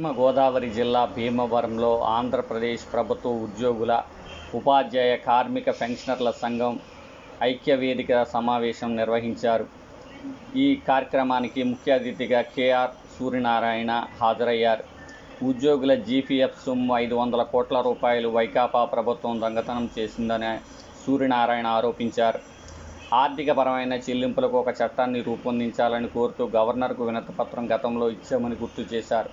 పశ్చిమ గోదావరి జిల్లా భీమవరంలో ఆంధ్రప్రదేశ్ ప్రభుత్వ ఉద్యోగుల ఉపాధ్యాయ కార్మిక పెన్షనర్ల సంఘం ఐక్య వేదిక సమావేశం నిర్వహించారు. ఈ కార్యక్రమానికి ముఖ్య అతిథిగా కేఆర్ సూర్యనారాయణ హాజరయ్యారు. ఉద్యోగుల జీపీఎఫ్ సొమ్ము ఐదు వందల కోట్ల రూపాయలు వైకాపా ప్రభుత్వం దొంగతనం చేసిందని సూర్యనారాయణ ఆరోపించారు. ఆర్థికపరమైన చెల్లింపులకు ఒక చట్టాన్ని రూపొందించాలని కోరుతూ గవర్నర్కు వినతిపత్రం గతంలో ఇచ్చామని గుర్తు చేశారు.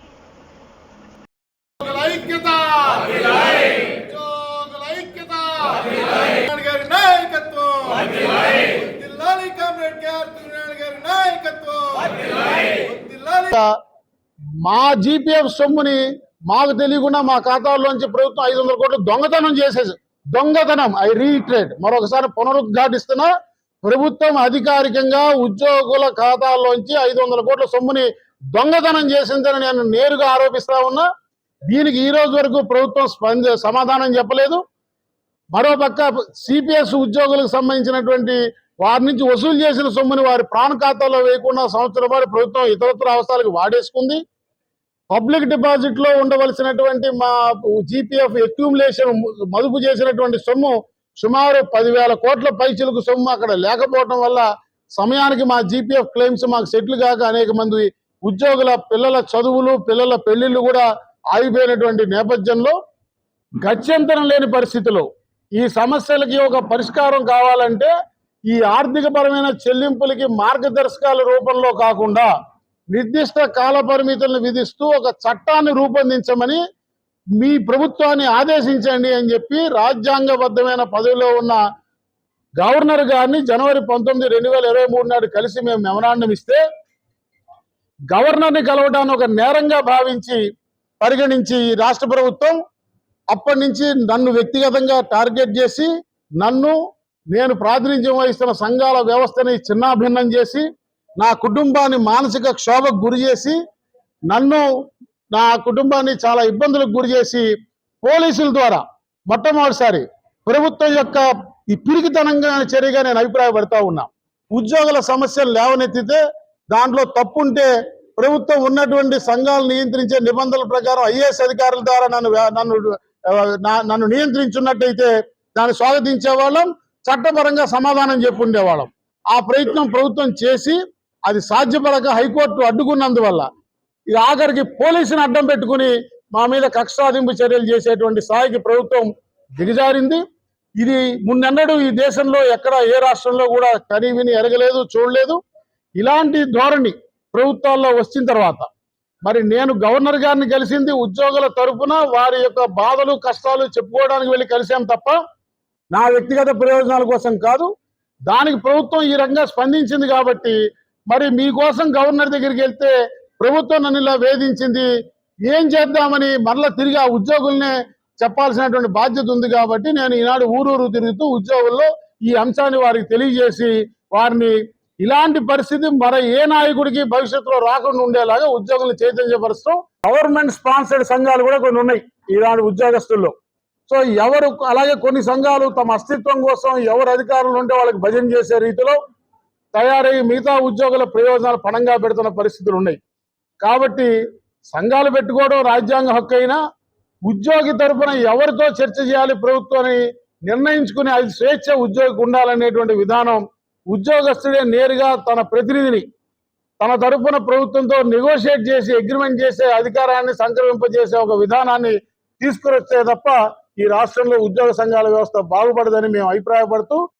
మా జీపీఎఫ్ సొమ్ముని మాకు తెలియకుండా మా ఖాతాల్లోంచి ప్రభుత్వం ఐదు వందల కోట్లు దొంగతనం చేసేసి దొంగతనం ఐ రీట్రేట్ మరొకసారి పునరుద్ఘాటిస్తున్నా ప్రభుత్వం అధికారికంగా ఉద్యోగుల ఖాతాల్లోంచి ఐదు వందల కోట్ల సొమ్ముని దొంగతనం చేసిందని నేను నేరుగా ఆరోపిస్తా ఉన్నా. దీనికి ఈ రోజు వరకు ప్రభుత్వం స్పంద సమాధానం చెప్పలేదు. మరోపక్క సిపిఎస్ ఉద్యోగులకు సంబంధించినటువంటి వారి నుంచి వసూలు చేసిన సొమ్ముని వారి ప్రాణ ఖాతాలో వేయకుండా సంవత్సరం వారి ప్రభుత్వం ఇతరత్ర అవసరాలకు వాడేసుకుంది. పబ్లిక్ డిపాజిట్లో ఉండవలసినటువంటి మా జీపీఎఫ్ అక్యూములేషన్ మదుపు చేసినటువంటి సొమ్ము సుమారు పదివేల కోట్ల పైచులకు సొమ్ము అక్కడ లేకపోవడం వల్ల సమయానికి మా జీపీఎఫ్ క్లెయిమ్స్ మాకు సెటిల్ కాక అనేక మంది ఉద్యోగుల పిల్లల చదువులు పిల్లల పెళ్ళిళ్ళు కూడా ఆగిపోయినటువంటి నేపథ్యంలో గత్యంతరం లేని పరిస్థితిలో ఈ సమస్యలకి ఒక పరిష్కారం కావాలంటే ఈ ఆర్థికపరమైన చెల్లింపులకి మార్గదర్శకాల రూపంలో కాకుండా నిర్దిష్ట కాల పరిమితులను విధిస్తూ ఒక చట్టాన్ని రూపొందించమని మీ ప్రభుత్వాన్ని ఆదేశించండి అని చెప్పి రాజ్యాంగబద్ధమైన పదవిలో ఉన్న గవర్నర్ గారిని జనవరి పంతొమ్మిది రెండు వేల ఇరవై మూడు నాడు కలిసి మేము మెమరాండం ఇస్తే గవర్నర్ని కలవడాన్ని ఒక నేరంగా భావించి పరిగణించి ఈ రాష్ట్ర ప్రభుత్వం అప్పటి నుంచి నన్ను వ్యక్తిగతంగా టార్గెట్ చేసి నన్ను నేను ప్రాతినిధ్యం వహిస్తున్న సంఘాల వ్యవస్థని చిన్నాభిన్నం చేసి నా కుటుంబాన్ని మానసిక క్షోభకు గురి చేసి నన్ను నా కుటుంబాన్ని చాలా ఇబ్బందులకు గురి చేసి పోలీసుల ద్వారా మొట్టమొదటిసారి ప్రభుత్వం యొక్క ఈ పిరికితనంగా చర్యగా నేను అభిప్రాయపడతా ఉన్నా. ఉద్యోగుల సమస్యలు లేవనెత్తితే దాంట్లో తప్పుంటే ప్రభుత్వం ఉన్నటువంటి సంఘాలు నియంత్రించే నిబంధనల ప్రకారం ఐఏఎస్ అధికారుల ద్వారా నన్ను నన్ను నన్ను నియంత్రించున్నట్టయితే దాన్ని స్వాగతించే వాళ్ళం చట్టపరంగా సమాధానం చెప్పి ఉండేవాళ్ళం ఆ ప్రయత్నం ప్రభుత్వం చేసి అది సాధ్యపడక హైకోర్టు అడ్డుకున్నందువల్ల ఇక ఆఖరికి పోలీసుని అడ్డం పెట్టుకుని మా మీద కక్షసాధింపు చర్యలు చేసేటువంటి స్థాయికి ప్రభుత్వం దిగజారింది. ఇది మున్నెన్నడూ ఈ దేశంలో ఎక్కడ ఏ రాష్ట్రంలో కూడా కనీవిని ఎరగలేదు చూడలేదు. ఇలాంటి ధోరణి ప్రభుత్వాల్లో వచ్చిన తర్వాత మరి నేను గవర్నర్ గారిని కలిసింది ఉద్యోగుల తరపున వారి యొక్క బాధలు కష్టాలు చెప్పుకోవడానికి వెళ్ళి కలిసాం తప్ప నా వ్యక్తిగత ప్రయోజనాల కోసం కాదు. దానికి ప్రభుత్వం ఈ రంగా స్పందించింది కాబట్టి మరి మీకోసం గవర్నర్ దగ్గరికి వెళ్తే ప్రభుత్వం నన్ను ఇలా వేధించింది. ఏం చేద్దామని మరలా తిరిగి ఆ ఉద్యోగుల్నే చెప్పాల్సినటువంటి బాధ్యత ఉంది కాబట్టి నేను ఈనాడు ఊరూరు తిరుగుతూ ఉద్యోగుల్లో ఈ అంశాన్ని వారికి తెలియజేసి వారిని ఇలాంటి పరిస్థితి మరి ఏ నాయకుడికి భవిష్యత్తులో రాకుండా ఉండేలాగా ఉద్యోగులను చైతన్యపరుస్తూ. గవర్నమెంట్ స్పాన్సర్డ్ సంఘాలు కూడా కొన్ని ఉన్నాయి ఇలాంటి ఉద్యోగస్తుల్లో. సో ఎవరు అలాగే కొన్ని సంఘాలు తమ అస్తిత్వం కోసం ఎవరు అధికారులు ఉంటే వాళ్ళకి భజన చేసే రీతిలో తయారై మిగతా ఉద్యోగుల ప్రయోజనాలు పణంగా పెడుతున్న పరిస్థితులు ఉన్నాయి. కాబట్టి సంఘాలు పెట్టుకోవడం రాజ్యాంగ హక్కు అయినా ఉద్యోగి తరపున ఎవరితో చర్చ చేయాలి ప్రభుత్వాన్ని నిర్ణయించుకుని అది స్వేచ్ఛ ఉద్యోగికి ఉండాలనేటువంటి విధానం ఉద్యోగస్తుడే నేరుగా తన ప్రతినిధిని తన తరపున ప్రభుత్వంతో నెగోషియేట్ చేసి అగ్రిమెంట్ చేసే అధికారాన్ని సంక్రమింపజేసే ఒక విధానాన్ని తీసుకురొచ్చే తప్ప ఈ రాష్ట్రంలో ఉద్యోగ సంఘాల వ్యవస్థ బాగుపడదని మేము అభిప్రాయపడుతూ